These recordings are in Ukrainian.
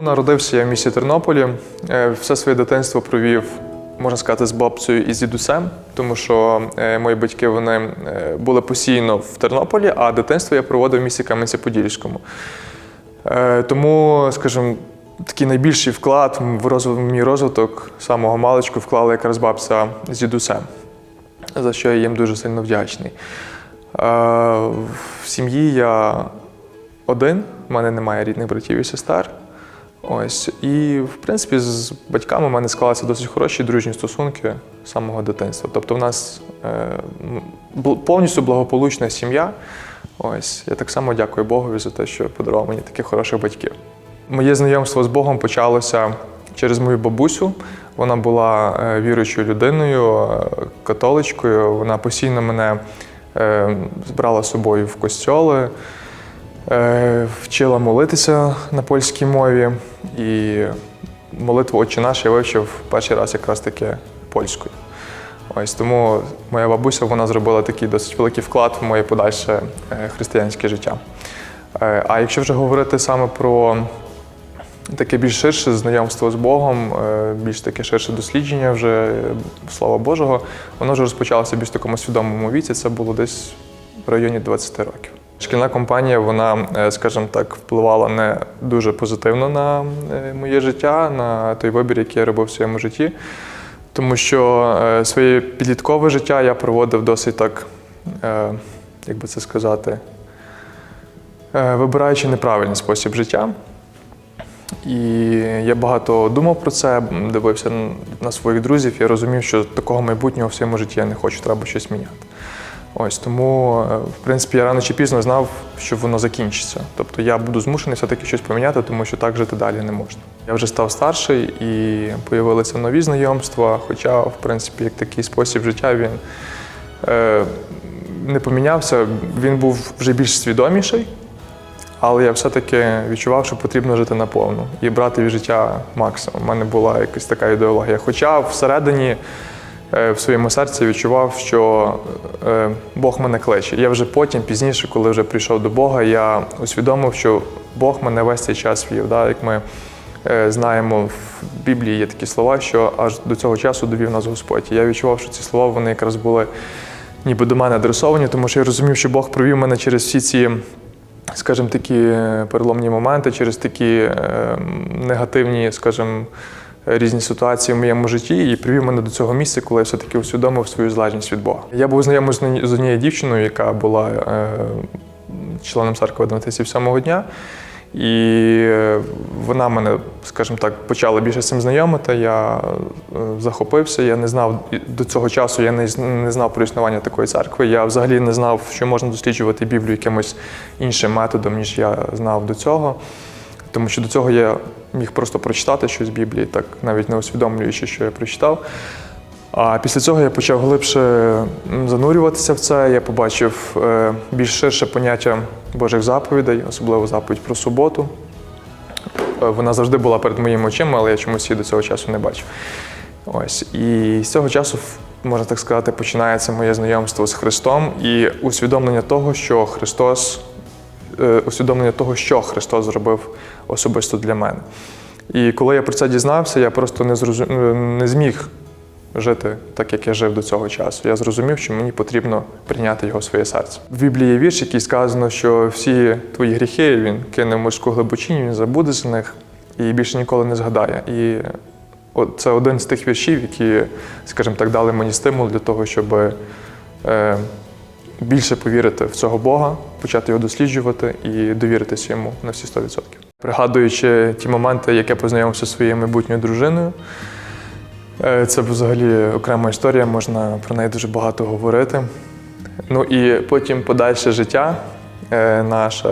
Народився я в місті Тернополі. Е, Все своє дитинство провів, можна сказати, з бабцею і з дідусем, тому що е, мої батьки вони е, були постійно в Тернополі, а дитинство я проводив в місті Кам'янці-Подільському. Тому, скажімо, такий найбільший вклад в мій розвиток самого маличку вклала якраз бабця з дідусем, за що я їм дуже сильно вдячний. В сім'ї я один, в мене немає рідних братів і сестер. Ось. І, в принципі, з батьками в мене склалися досить хороші дружні стосунки з самого дитинства. Тобто, в нас е, повністю благополучна сім'я. Ось. Я так само дякую Богові за те, що подарував мені таких хороших батьків. Моє знайомство з Богом почалося через мою бабусю. Вона була е, віруючою людиною, е, католичкою. Вона постійно мене е, збирала з собою в костьоли. Вчила молитися на польській мові, і молитву Отче наш я вивчив перший раз якраз таки польською. Ось тому моя бабуся вона зробила такий досить великий вклад в моє подальше е, християнське життя. Е, А якщо вже говорити саме про таке більш ширше знайомство з Богом, е, більш таке ширше дослідження вже Слова Божого, воно вже розпочалося більш такому свідомому віці. Це було десь в районі 20 років. Шкільна компанія, вона, е, скажімо так, впливала не дуже позитивно на е, моє життя, на той вибір, який я робив в своєму житті. Тому що е, своє підліткове життя я проводив досить так, як би це сказати, вибираючи неправильний спосіб життя. І я багато думав про це, дивився на своїх друзів. Я розумів, що такого майбутнього в своєму житті я не хочу, треба щось міняти. Ось тому, е, в принципі, я рано чи пізно знав, що воно закінчиться. Тобто я буду змушений все-таки щось поміняти, тому що так жити далі не можна. Я вже став старший і появилися нові знайомства. Хоча, в принципі, як такий спосіб життя він е, не помінявся, він був вже більш свідоміший. Але я все-таки відчував, що потрібно жити наповну і брати від життя максимум. У мене була якась така ідеологія. Хоча всередині в своєму серці відчував, що е, Бог мене кличе. Я вже потім, пізніше, коли вже прийшов до Бога, я усвідомив, що Бог мене весь цей час вів. Да? Як ми е, знаємо, в Біблії є такі слова, що аж до цього часу довів нас Господь. Я відчував, що ці слова вони якраз були ніби до мене адресовані, тому що я розумів, що Бог провів мене через всі ці скажімо, такі е, переломні моменти, через такі е, негативні, скажімо, різні ситуації в моєму житті і привів мене до цього місця, коли я все-таки усвідомив свою залежність від Бога. Я був знайомий з однією дівчиною, яка була е, членом церкви Адвентистів сьомого дня. І е, вона мене, скажімо так, почала більше з цим знайомити. Я е, захопився. Я не знав до цього часу, я не знав про існування такої церкви. Я взагалі не знав, що можна досліджувати Біблію якимось іншим методом, ніж я знав до цього. Тому що до цього я міг просто прочитати щось з Біблії, так навіть не усвідомлюючи, що я прочитав. А після цього я почав глибше занурюватися в це. Я побачив е, більш ширше поняття Божих заповідей, особливо заповідь про суботу. Е, Вона завжди була перед моїми очима, але я чомусь її до цього часу не бачив. Ось. І з цього часу, можна так сказати, починається моє знайомство з Христом і усвідомлення того, що Христос, усвідомлення того, що Христос зробив особисто для мене. І коли я про це дізнався, я просто не, зрозу... не зміг жити так, як я жив до цього часу. Я зрозумів, що мені потрібно прийняти його в своє серце. В Біблії є вірш, який сказано, що всі твої гріхи він кине в морську глибочинь, він забуде за них і більше ніколи не згадає. І це один з тих віршів, які, скажімо так, дали мені стимул для того, щоб е, більше повірити в цього Бога, почати його досліджувати і довіритися йому на всі 100%. Пригадуючи ті моменти, як я познайомився зі своєю майбутньою дружиною, Е, Це взагалі окрема історія, можна про неї дуже багато говорити. Ну і потім подальше життя, е, наше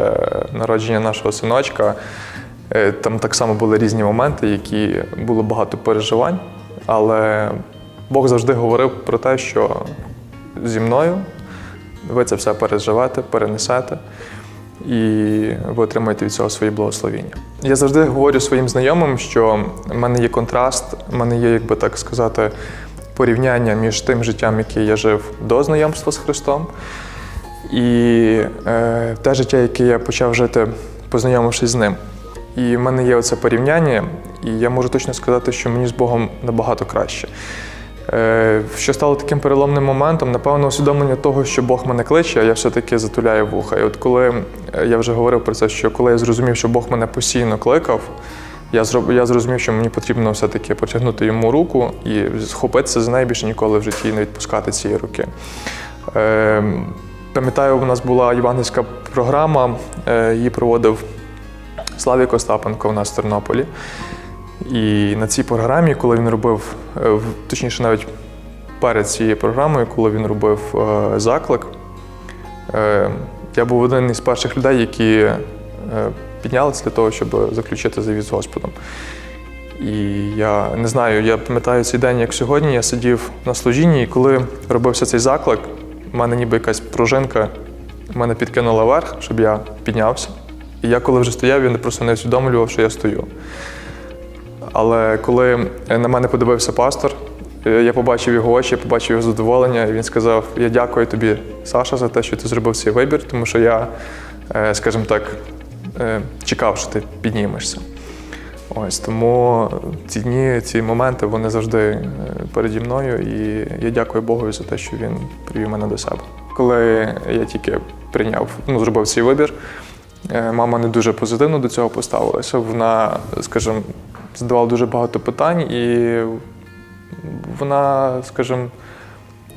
народження нашого синочка. Е, Там так само були різні моменти, які було багато переживань, але Бог завжди говорив про те, що зі мною ви це все переживете, перенесете і ви отримаєте від цього свої благословіння. Я завжди говорю своїм знайомим, що в мене є контраст, в мене є, як би так сказати, порівняння між тим життям, яке я жив до знайомства з Христом, і е, те життя, яке я почав жити, познайомившись з ним. І в мене є оце порівняння, і я можу точно сказати, що мені з Богом набагато краще. Е, Що стало таким переломним моментом, напевно, усвідомлення того, що Бог мене кличе, а я все-таки затуляю вуха. І от коли е, я вже говорив про це, що коли я зрозумів, що Бог мене постійно кликав, я зрозумів, що мені потрібно все-таки протягнути йому руку і схопитися за неї більше ніколи в житті і не відпускати цієї руки. Е, Пам'ятаю, у нас була євангельська програма, її проводив Славік Остапенко у нас в Тернополі. І на цій програмі, коли він робив, е, точніше, навіть перед цією програмою, коли він робив е, заклик, е, я був один із перших людей, які піднялися для того, щоб заключити завіт з Господом. І я не знаю, я пам'ятаю цей день, як сьогодні. Я сидів на служінні, і коли робився цей заклик, в мене ніби якась пружинка мене підкинула вверх, щоб я піднявся. І я, коли вже стояв, я просто не усвідомлював, що я стою. Але коли на мене подивився пастор, е, я побачив його очі, я побачив його задоволення, і він сказав: Я дякую тобі, Саша, за те, що ти зробив цей вибір, тому що я, е, скажімо так, е, чекав, що ти піднімешся. Ось тому ці дні, ці моменти вони завжди переді мною, і я дякую Богу за те, що він привів мене до себе. Коли я тільки прийняв, ну, зробив цей вибір, мама не дуже позитивно до цього поставилася. Вона, скажімо, задавала дуже багато питань, і вона, скажімо,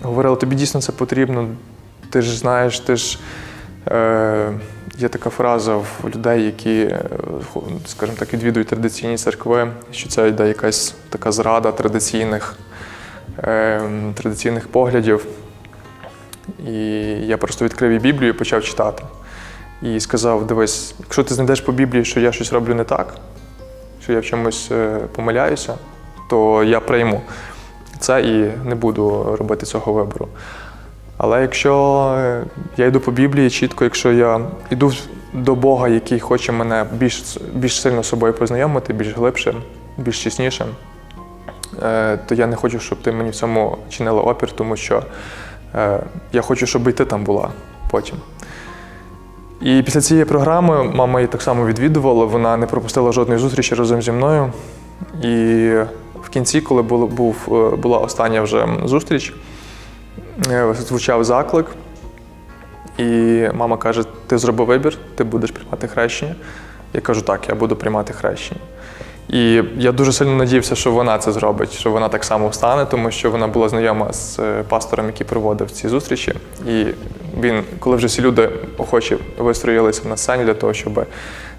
говорила, тобі дійсно це потрібно. Ти ж знаєш, ти ж. Е, Є така фраза в людей, які, е, скажімо так, відвідують традиційні церкви, що це йде якась така зрада традиційних, е, традиційних поглядів. І я просто відкрив їй Біблію і почав читати. І сказав: дивись, якщо ти знайдеш по Біблії, що я щось роблю не так, що я в чомусь е, помиляюся, то я прийму це і не буду робити цього вибору. Але якщо е, я йду по Біблії чітко, якщо я йду до Бога, який хоче мене більш, більш сильно з собою познайомити, більш глибше, більш чеснішим, е, то я не хочу, щоб ти мені в цьому чинила опір, тому що я хочу, щоб і ти там була потім. І після цієї програми мама її так само відвідувала, вона не пропустила жодної зустрічі разом зі мною. І в кінці, коли був, е, була остання вже зустріч, е, звучав заклик. І мама каже: ти зробив вибір, ти будеш приймати хрещення. Я кажу, так, я буду приймати хрещення. І я дуже сильно надіявся, що вона це зробить, що вона так само встане, тому що вона була знайома з е, пастором, який проводив ці зустрічі. І він, коли вже всі люди охочі вистроїлися на сцені для того, щоб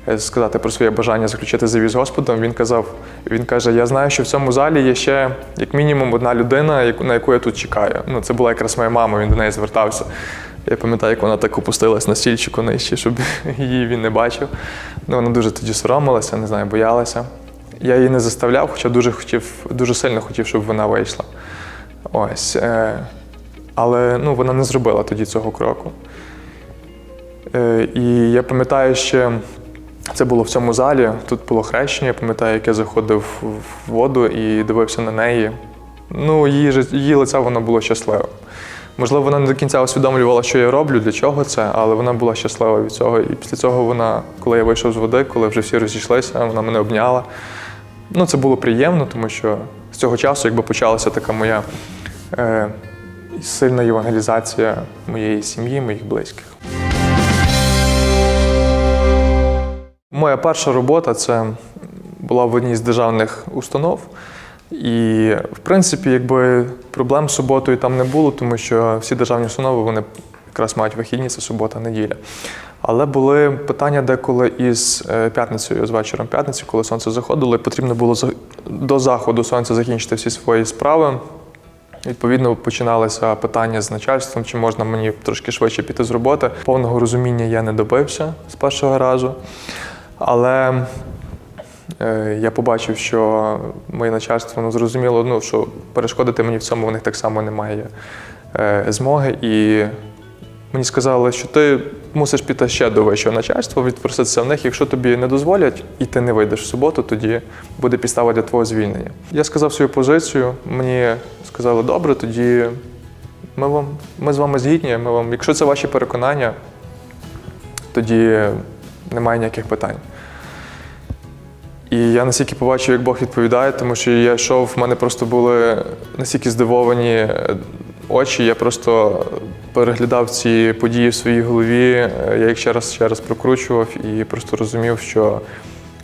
е, сказати про своє бажання заключити завіз Господом, він казав: він каже: Я знаю, що в цьому залі є ще як мінімум одна людина, на яку я тут чекаю. Ну, це була якраз моя мама, він до неї звертався. Я пам'ятаю, як вона так опустилась на стільчику нижче, щоб її він не бачив. Ну, вона дуже тоді соромилася, не знаю, боялася. Я її не заставляв, хоча дуже хотів, дуже сильно хотів, щоб вона вийшла. Ось. Е, але ну, вона не зробила тоді цього кроку. Е, і я пам'ятаю ще, це було в цьому залі, тут було хрещення, я пам'ятаю, як я заходив в воду і дивився на неї. Ну, її, її лице воно було щасливе. Можливо, вона не до кінця усвідомлювала, що я роблю, для чого це, але вона була щаслива від цього. І після цього вона, коли я вийшов з води, коли вже всі розійшлися, вона мене обняла. Ну, це було приємно, тому що з цього часу якби почалася така моя е, сильна євангелізація моєї сім'ї, моїх близьких. Моя перша робота це була в одній з державних установ. І, в принципі, якби проблем з суботою там не було, тому що всі державні установи вони якраз мають вихідні, це субота, неділя. Але були питання деколи із е, п'ятницею, з вечором п'ятниці, коли сонце заходило, і потрібно було до заходу сонця закінчити всі свої справи. Відповідно, починалися питання з начальством, чи можна мені трошки швидше піти з роботи. Повного розуміння я не добився з першого разу. Але е, я побачив, що моє начальство ну, зрозуміло, ну, що перешкодити мені в цьому в них так само немає е, змоги. І мені сказали, що ти мусиш піти ще до вищого начальства, відпроситися в них. Якщо тобі не дозволять і ти не вийдеш в суботу, тоді буде підстава для твого звільнення. Я сказав свою позицію. Мені сказали, добре, тоді ми вам ми з вами згідні. Ми вам, якщо це ваші переконання, тоді немає ніяких питань. І я настільки побачив, як Бог відповідає, тому що я йшов, в мене просто були настільки здивовані е, очі. Я просто переглядав ці події в своїй голові. е, Я їх ще раз ще раз прокручував і просто розумів, що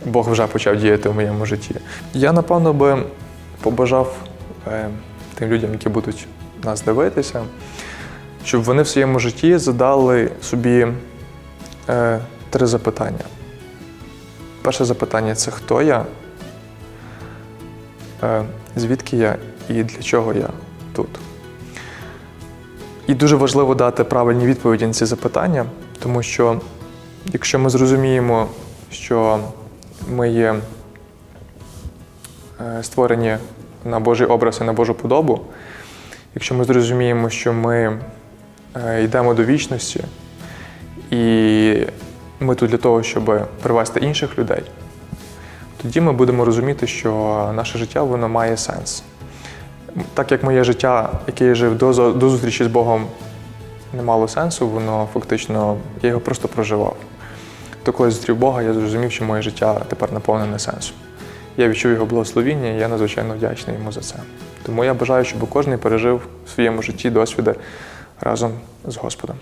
Бог вже почав діяти в моєму житті. Я, напевно, би побажав е, тим людям, які будуть нас дивитися, щоб вони в своєму житті задали собі е, три запитання. Перше запитання це хто я, звідки я і для чого я тут. І дуже важливо дати правильні відповіді на ці запитання, тому що якщо ми зрозуміємо, що ми є е, створені на Божий образ і на Божу подобу, якщо ми зрозуміємо, що ми е, йдемо до вічності, і ми тут для того, щоб привести інших людей, тоді ми будемо розуміти, що наше життя воно має сенс. Так як моє життя, яке я жив до, до зустрічі з Богом, не мало сенсу, воно фактично, я його просто проживав. То коли я зустрів Бога, я зрозумів, що моє життя тепер наповнене сенсом. Я відчув його благословіння, і я надзвичайно вдячний йому за це. Тому я бажаю, щоб кожен пережив в своєму житті досвіди разом з Господом.